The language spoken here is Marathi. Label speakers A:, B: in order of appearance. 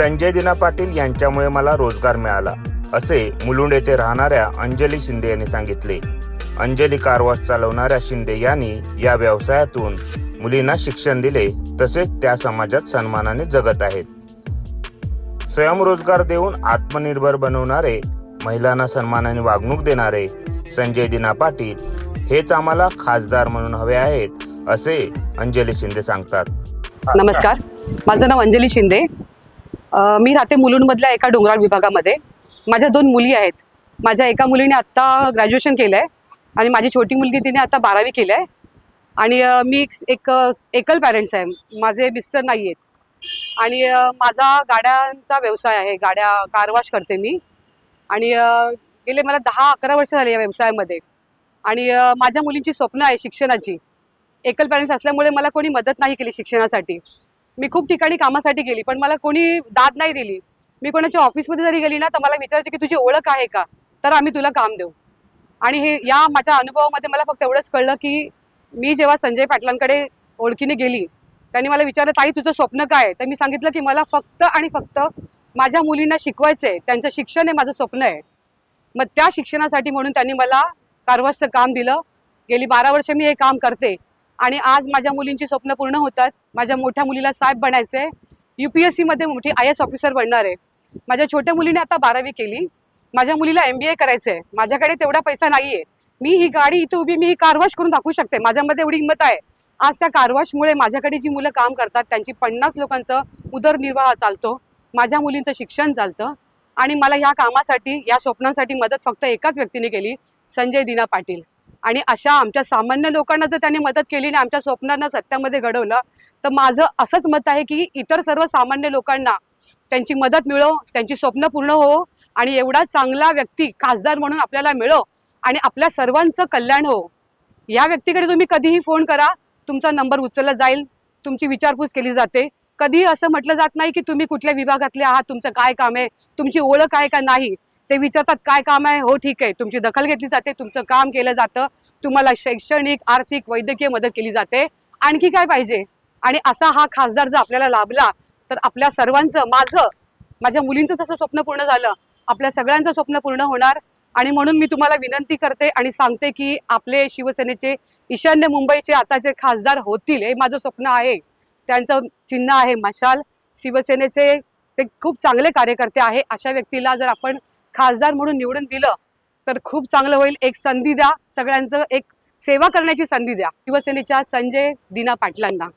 A: संजय दिना पाटील यांच्यामुळे मला रोजगार मिळाला असे मुलुंड येथे राहणाऱ्या अंजली शिंदे यांनी सांगितले. अंजली कारवास चालवणाऱ्या शिंदे यांनी या व्यवसायातून मुलींना शिक्षण दिले तसेच त्या समाजात सन्मानाने जगत आहेत. स्वयंरोजगार देऊन आत्मनिर्भर बनवणारे महिलांना सन्मानाने वागणूक देणारे संजय दिना पाटील हेच आम्हाला खासदार म्हणून हवे आहेत असे अंजली शिंदे सांगतात.
B: नमस्कार. माझं नाव अंजली शिंदे. मी राहते मुलुंडमधल्या एका डोंगराळ विभागामध्ये. माझ्या दोन मुली आहेत. माझ्या एका मुलीने आत्ता ग्रॅज्युएशन केलं आहे आणि माझी छोटी मुलगी तिने आता बारावी केलं आहे आणि मी एक- एकल पॅरेंट्स आहे. माझे मिस्टर नाही आहेत. आणि माझा गाड्यांचा व्यवसाय आहे. गाड्या कारवाश करते मी. आणि गेले मला दहा अकरा वर्ष झाले या व्यवसायामध्ये. आणि माझ्या मुलींची स्वप्न आहे शिक्षणाची. एकल पॅरेंट्स असल्यामुळे मला कोणी मदत नाही केली शिक्षणासाठी. मी खूप ठिकाणी कामासाठी गेली पण मला कोणी दाद नाही दिली. मी कोणाच्या ऑफिसमध्ये जरी गेली ना तर मला विचारायचे की तुझी ओळख आहे का? तर आम्ही तुला काम देऊ. आणि हे या माझ्या अनुभवामध्ये मला फक्त एवढंच कळलं की मी जेव्हा संजय पाटलांकडे ओळखीने गेली त्यांनी मला विचारलं ताई तुझं स्वप्न काय तर मी सांगितलं की मला फक्त आणि फक्त माझ्या मुलींना शिकवायचं आहे. त्यांचं शिक्षण हे माझं स्वप्न आहे. मग त्या शिक्षणासाठी म्हणून त्यांनी मला कारवासचं काम दिलं. गेली बारा वर्ष मी हे काम करते. आणि आज माझ्या मुलींची स्वप्न पूर्ण होतात. माझ्या मोठ्या मुलीला साहेब बनायचं आहे यू पी एस सीमध्ये मोठी आय एस ऑफिसर बनणार आहे. माझ्या छोट्या मुलीने आता बारावी केली. माझ्या मुलीला एम बी ए करायचं आहे माझ्याकडे तेवढा पैसा नाही आहे मी ही गाडी इथं उभी मी ही कारवाश करून दाखवू शकते. माझ्यामध्ये एवढी हिंमत आहे. आज त्या कारवाशमुळे माझ्याकडे जी मुलं काम करतात त्यांची पन्नास लोकांचं उदरनिर्वाह चालतो. माझ्या मुलींचं शिक्षण चालतं. आणि मला ह्या कामासाठी या स्वप्नांसाठी मदत फक्त एकाच व्यक्तीने केली संजय दिना पाटील. आणि अशा आमच्या सामान्य लोकांना जर त्यांनी मदत केली आणि आमच्या स्वप्नांना सत्यामध्ये घडवलं तर माझं असंच मत आहे की इतर सर्व सामान्य लोकांना त्यांची मदत मिळो त्यांची स्वप्न पूर्ण हो आणि एवढा चांगला व्यक्ती खासदार म्हणून आपल्याला मिळो आणि आपल्या सर्वांचं कल्याण हो. या व्यक्तीकडे तुम्ही कधीही फोन करा तुमचा नंबर उचलला जाईल तुमची विचारपूस केली जाते. कधीही असं म्हटलं जात नाही की तुम्ही कुठल्या विभागातले आहात तुमचं काय काम आहे तुमची ओळख आहे का नाही ते विचारतात काय काम आहे? हो ठीक आहे. तुमची दखल घेतली जाते. तुमचं काम केलं जातं. तुम्हाला शैक्षणिक आर्थिक वैद्यकीय मदत केली जाते. आणखी काय पाहिजे? आणि असा हा खासदार जर आपल्याला लाभला तर आपल्या सर्वांचं माझं माझ्या मुलींचं तसं स्वप्न पूर्ण झालं. आपल्या सगळ्यांचं स्वप्न पूर्ण होणार. आणि म्हणून मी तुम्हाला विनंती करते आणि सांगते की आपले शिवसेनेचे ईशान्य मुंबईचे आता जे खासदार होतील हे माझं स्वप्न आहे. त्यांचं चिन्ह आहे मशाल. शिवसेनेचे ते खूप चांगले कार्यकर्ते आहे. अशा व्यक्तीला जर आपण खासदार म्हणून निवडून दिलं तर खूप चांगलं होईल. एक संधी द्या. सगळ्यांचं एक सेवा करण्याची संधी द्या. शिवसेनेच्या संजय दिना पाटलांना.